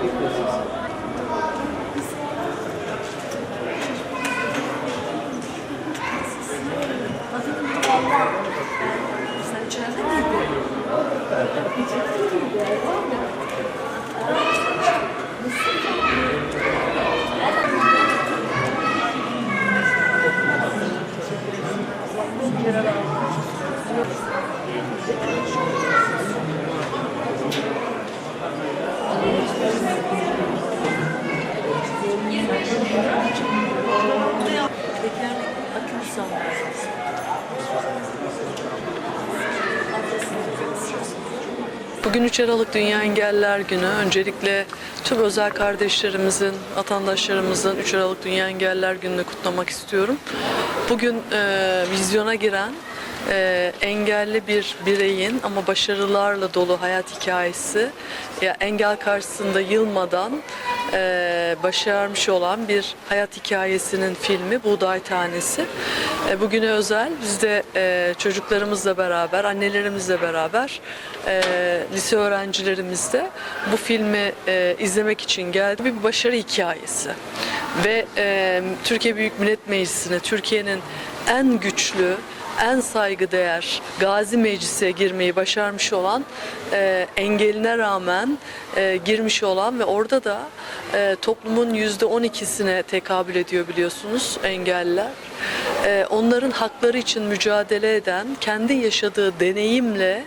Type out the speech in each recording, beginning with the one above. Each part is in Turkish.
Сначала не Bugün 3 Aralık Dünya Engelliler Günü. Öncelikle tüm özel kardeşlerimizin, vatandaşlarımızın 3 Aralık Dünya Engelliler Günü'nü kutlamak istiyorum. Bugün e, vizyona giren e, engelli bir bireyin ama başarılarla dolu hayat hikayesi, ya engel karşısında yılmadan e, başarmış olan bir hayat hikayesinin filmi Buğday Tanesi. E, bugüne özel biz de e, çocuklarımızla beraber, annelerimizle beraber e, lise öğrencilerimiz de bu filmi e, izlemek için geldi. Bir başarı hikayesi. Ve e, Türkiye Büyük Millet Meclisi'ne Türkiye'nin en güçlü, en saygıdeğer Gazi Meclisi'ne girmeyi başarmış olan e, engeline rağmen e, girmiş olan ve orada da e, toplumun yüzde on ikisine tekabül ediyor biliyorsunuz engelliler. E, onların hakları için mücadele eden, kendi yaşadığı deneyimle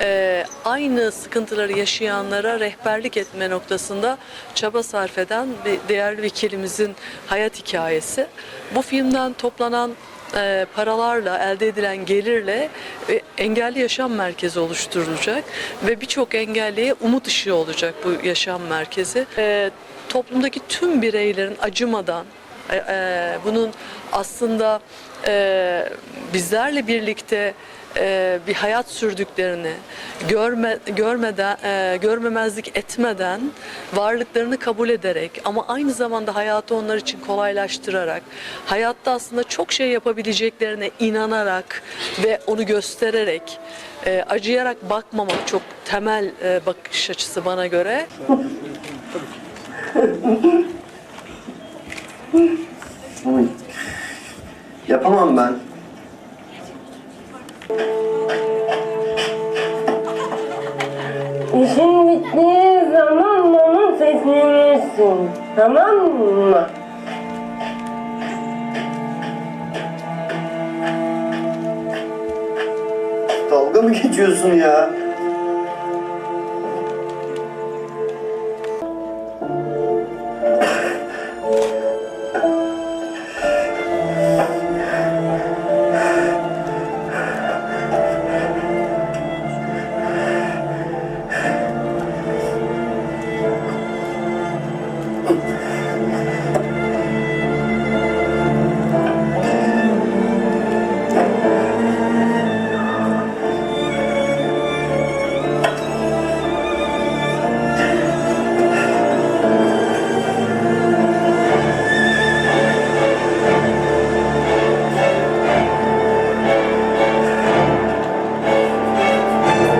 e, aynı sıkıntıları yaşayanlara rehberlik etme noktasında çaba sarf eden bir değerli vekilimizin hayat hikayesi. Bu filmden toplanan e, paralarla elde edilen gelirle e, engelli yaşam merkezi oluşturulacak ve birçok engelliye umut ışığı olacak bu yaşam merkezi. E, toplumdaki tüm bireylerin acımadan e, e, bunun aslında e, bizlerle birlikte e, bir hayat sürdüklerini görme, görmeden e, görmemezlik etmeden varlıklarını kabul ederek ama aynı zamanda hayatı onlar için kolaylaştırarak hayatta aslında çok şey yapabileceklerine inanarak ve onu göstererek e, acıyarak bakmamak çok temel e, bakış açısı bana göre. Yapamam ben. İşin bittiği zaman bana seslenirsin. Tamam mı? Dalga mı geçiyorsun ya?